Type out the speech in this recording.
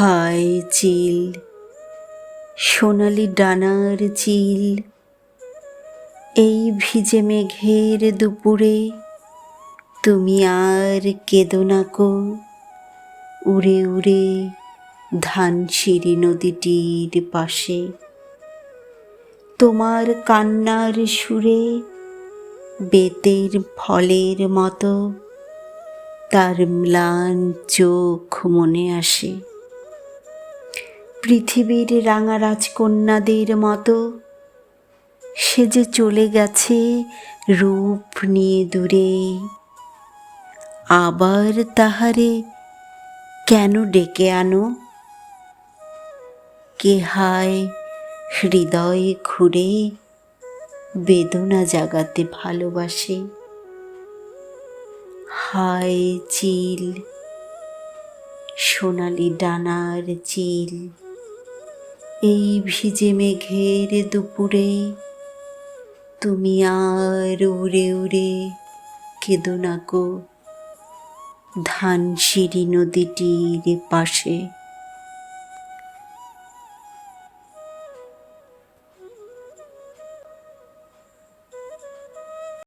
হায় চিল, সোনালি ডানার চিল। এই ভিজে মেঘের দুপুরে তুমি আর কেঁদো না কো। উড়ে উড়ে ধানসিঁড়ি নদীটির পাশে তোমার কান্নার সুরে বেতের ফলের মতো তার ম্লান চোখ মনে আসে। পৃথিবীর রাঙা রাজকন্যাদের মতো। সে যে চলে গেছে রূপ নিয়ে দূরে। আবার তাহারে কেন ডেকে আনো? কে হায় হৃদয়ে ঘুরে বেদনা জাগাতে ভালোবাসে। হায় চিল, সোনালি ডানার চিল। এই ভিজে মেঘের দুপুরে তুমি আর উড়ে উড়ে কেদো না গো। ধানসিঁড়ি নদীটির পাশে